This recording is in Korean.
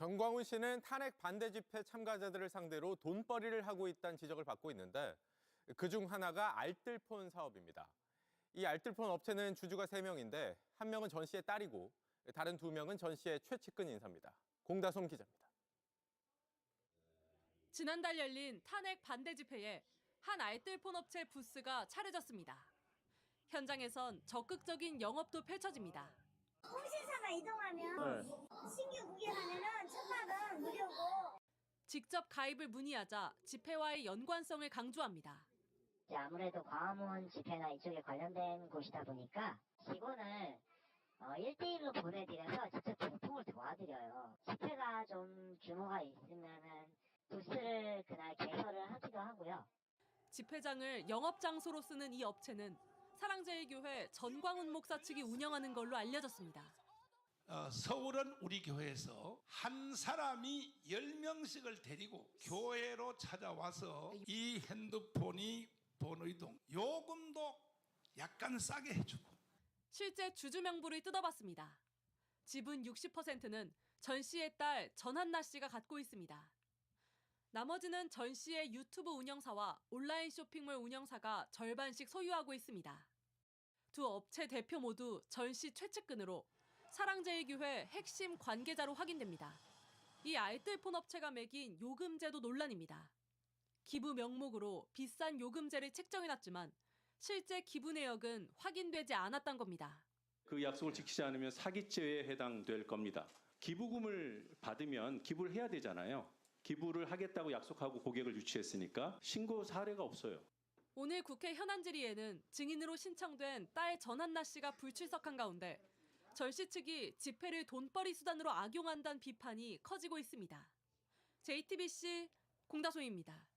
정광훈 씨는 탄핵 반대 집회 참가자들을 상대로 돈벌이를 하고 있다는 지적을 받고 있는데 그 중 하나가 알뜰폰 사업입니다. 이 알뜰폰 업체는 주주가 세명인데한 명은 전 씨의 딸이고 다른 두 명은 전 씨의 최측근 인사입니다. 공다솜 기자입니다. 지난달 열린 탄핵 반대 집회에 한 알뜰폰 업체 부스가 차려졌습니다. 현장에선 적극적인 영업도 펼쳐집니다. 통신사가 이동하면 신규 구경하면은 직접 가입을 문의하자 집회와의 연관성을 강조합니다. 아무래도 광화문 집회나 이쪽에 관련된 곳이다 보니까 직원을 어, 1대1로 보내드려서 직접 소통을 도와드려요. 집회가 좀 규모가 있으면은 부스를 그날 개설을 하기도 하고요. 집회장을 영업 장소로 쓰는 이 업체는 사랑제일교회 전광훈 목사 측이 운영하는 걸로 알려졌습니다. 어, 서울은 우리 교회에서 한 사람이 10명씩을 데리고 교회로 찾아와서 이 핸드폰이 번호 이동 요금도 약간 싸게 해주고 실제 주주 명부를 뜯어봤습니다. 지분 60%는 전 씨의 딸 전한나 씨가 갖고 있습니다. 나머지는 전 씨의 유튜브 운영사와 온라인 쇼핑몰 운영사가 절반씩 소유하고 있습니다. 두 업체 대표 모두 전 씨 최측근으로 사랑제일교회 핵심 관계자로 확인됩니다. 이 알뜰폰 업체가 매긴 요금제도 논란입니다. 기부 명목으로 비싼 요금제를 책정해놨지만 실제 기부 내역은 확인되지 않았던 겁니다. 그 약속을 지키지 않으면 사기죄에 해당될 겁니다. 기부금을 받으면 기부를 해야 되잖아요. 기부를 하겠다고 약속하고 고객을 유치했으니까 신고 사례가 없어요. 오늘 국회 현안 질의에는 증인으로 신청된 딸 전한나 씨가 불출석한 가운데 전씨 측이 집회를 돈벌이 수단으로 악용한다는 비판이 커지고 있습니다. JTBC 공다소입니다.